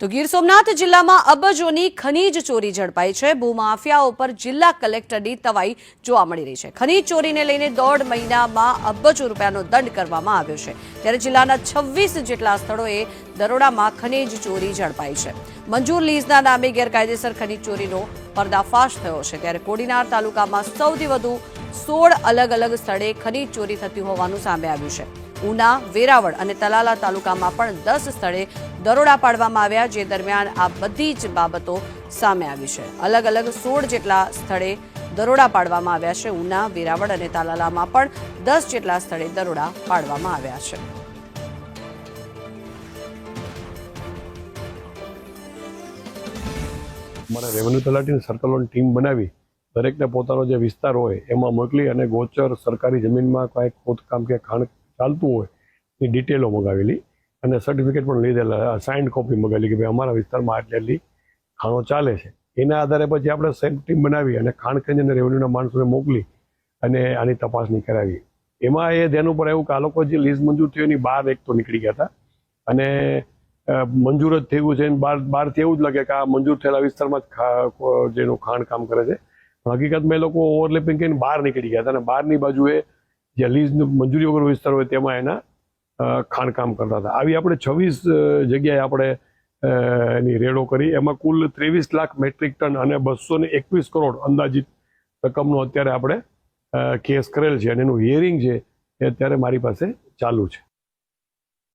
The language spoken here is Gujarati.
તો ગીર સોમનાથ જિલ્લામાં અબજોની ખનીજ ચોરી ઝડપાઈ છે. ભૂમાફિયાઓ પર જિલ્લા કલેક્ટરની તવાઈ જોવા મળી રહી છે. ખનીજ ચોરીને લઈને દોઢ મહિનામાં અબજો રૂપિયાનો દંડ કરવામાં આવ્યો છે. ત્યારે જિલ્લાના છવ્વીસ જેટલા સ્થળોએ દરોડામાં ખનીજ ચોરી ઝડપાઈ છે. મંજૂર લીઝના નામે ગેરકાયદેસર ખનીજ ચોરીનો પર્દાફાશ થયો છે. ત્યારે કોડીનાર તાલુકામાં સૌથી વધુ સોળ અલગ અલગ સ્થળે ખનીજ ચોરી થતી હોવાનું સામે આવ્યું છે. ઉના, વેરાવળ અને તલાલા તાલુકામાં પણ દસ સ્થળે દરોડા પાડવામાં આવ્યા, જે દરમિયાન આ બધી જ બાબતો સામે આવી છે. અલગ અલગ સોળ જેટલા સ્થળે દરોડા પાડવામાં આવ્યા છે. ઉના, વેરાવળ અને તાલાલામાં પણ દસ જેટલા સ્થળે દરોડા પાડવામાં આવ્યા છે. અમારે રેવન્યુ તલાટીની સર્કલોની ટીમ બનાવી, દરેકને પોતાનો જે વિસ્તાર હોય, એમાં મોકલી અને ગોચર સરકારી જમીનમાં કાંઈ ખોદકામ કે ખાણ ચાલતું હોય, એ ડિટેલો મગાવેલી. અને સર્ટિફિકેટ પણ લીધેલા સાઇન્ડ કોપી મગાવેલી કે ભાઈ અમારા વિસ્તારમાં આટલી આટલી ખાણો ચાલે છે. એના આધારે પછી આપણે સેમ ટીમ બનાવી અને ખાણ ખંજ અને રેવન્યુના માણસોને મોકલી અને આની તપાસણી કરાવી. એમાં એ ધ્યાન ઉપર આવ્યું કે આ લોકો જે લીઝ મંજૂર થયું એની બહાર એક તો નીકળી ગયા હતા. અને મંજૂર જ થયું છે. બહાર બહારથી એવું જ લાગે કે આ મંજૂર થયેલા વિસ્તારમાં જ જેનું ખાણ કામ કરે છે. પણ હકીકતમાં એ લોકો ઓવરલેપિંગ કરીને બહાર નીકળી ગયા હતા અને બહારની બાજુએ જે લીઝ મંજૂરી વગર વિસ્તાર હોય તેમાં એના ખાણકામ કરતા હતા. આવી આપણે છવ્વીસ જગ્યાએ આપણે એની રેડો કરી. એમાં કુલ ત્રેવીસ લાખ મેટ્રિક ટન અને બસો ને એકવીસ કરોડ અંદાજિત રકમનો અત્યારે આપણે કેસ કરેલ છે અને એનું હિયરિંગ છે એ અત્યારે મારી પાસે ચાલુ છે.